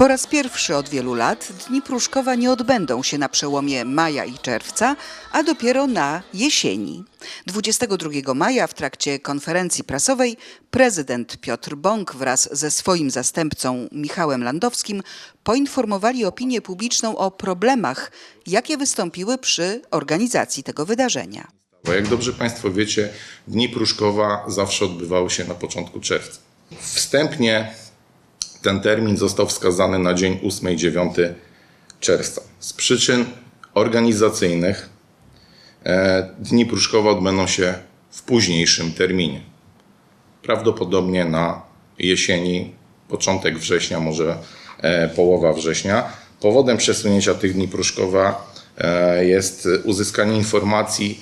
Po raz pierwszy od wielu lat Dni Pruszkowa nie odbędą się na przełomie maja i czerwca, a dopiero na jesieni. 22 maja w trakcie konferencji prasowej prezydent Piotr Bąk wraz ze swoim zastępcą Michałem Landowskim poinformowali opinię publiczną o problemach, jakie wystąpiły przy organizacji tego wydarzenia. Bo jak dobrze Państwo wiecie, Dni Pruszkowa zawsze odbywały się na początku czerwca. Wstępnie ten termin został wskazany na dzień 8 i 9 czerwca. Z przyczyn organizacyjnych e, Dni Pruszkowa odbędą się w późniejszym terminie. Prawdopodobnie na jesieni, początek września, może e, połowa września. Powodem przesunięcia tych dni Pruszkowa e, jest uzyskanie informacji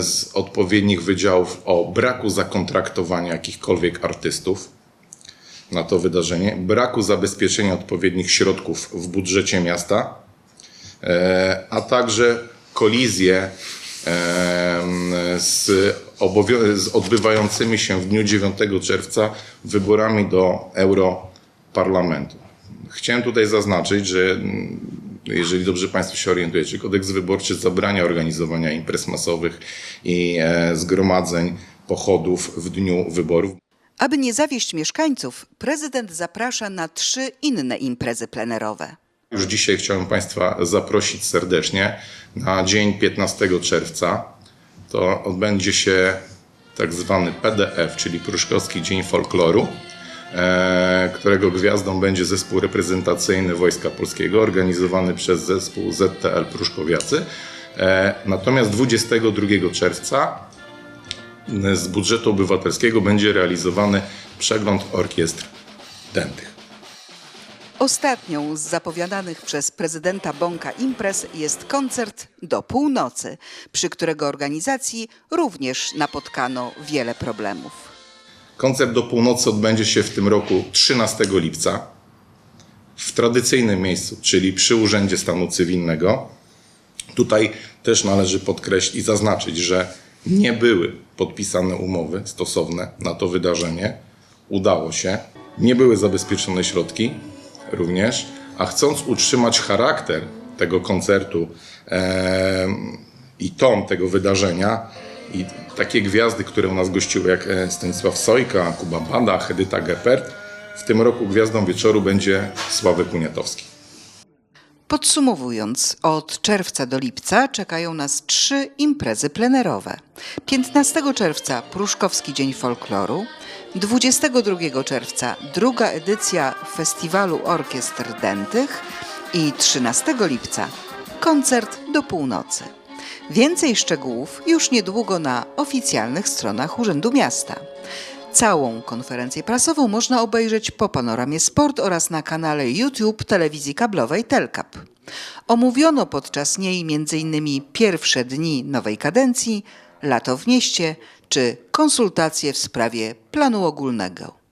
z odpowiednich wydziałów o braku zakontraktowania jakichkolwiek artystów na to wydarzenie, braku zabezpieczenia odpowiednich środków w budżecie miasta, e, a także kolizję em, z, z odbywającymi się w dniu 9 czerwca wyborami do Europarlamentu. Chciałem tutaj zaznaczyć, że mm, jeżeli dobrze Państwo się orientujecie, kodeks wyborczy zabrania organizowania imprez masowych i e, zgromadzeń, pochodów w dniu wyborów. Aby nie zawieść mieszkańców, prezydent zaprasza na trzy inne imprezy plenerowe. Już dzisiaj chciałem Państwa zaprosić serdecznie na dzień 15 czerwca. To odbędzie się tak zwany PDF, czyli Pruszkowski Dzień Folkloru, e, którego gwiazdą będzie zespół reprezentacyjny Wojska Polskiego, organizowany przez zespół ZTL Pruszkowiacy. E, Natomiast 22 czerwca z budżetu obywatelskiego będzie realizowany przegląd orkiestr dętych. Ostatnią z zapowiadanych przez prezydenta Bąka imprez jest koncert do północy, przy którego organizacji również napotkano wiele problemów. Koncert do północy odbędzie się w tym roku 13 lipca w tradycyjnym miejscu, czyli przy Urzędzie Stanu Cywilnego. Tutaj też należy podkreślić i zaznaczyć, że nie były podpisane umowy stosowne na to wydarzenie. Udało się. Nie były zabezpieczone środki również, a chcąc utrzymać charakter tego koncertu em, i tom tego wydarzenia i takie gwiazdy, które u nas gościły jak e, Stanisław Sojka, Kuba Bada, Edyta Geppert, w tym roku gwiazdą wieczoru będzie Sławek Uniatowski. Podsumowując, od czerwca do lipca czekają nas trzy imprezy plenerowe. 15 czerwca Pruszkowski Dzień Folkloru, 22 czerwca druga edycja Festiwalu Orkiestr Dętych i 13 lipca koncert do północy. Więcej szczegółów już niedługo na oficjalnych stronach Urzędu Miasta. Całą konferencję prasową można obejrzeć po Panoramie Sport oraz na kanale YouTube telewizji kablowej Telkap. Omówiono podczas niej m.in. pierwsze dni nowej kadencji, lato w mieście czy konsultacje w sprawie planu ogólnego.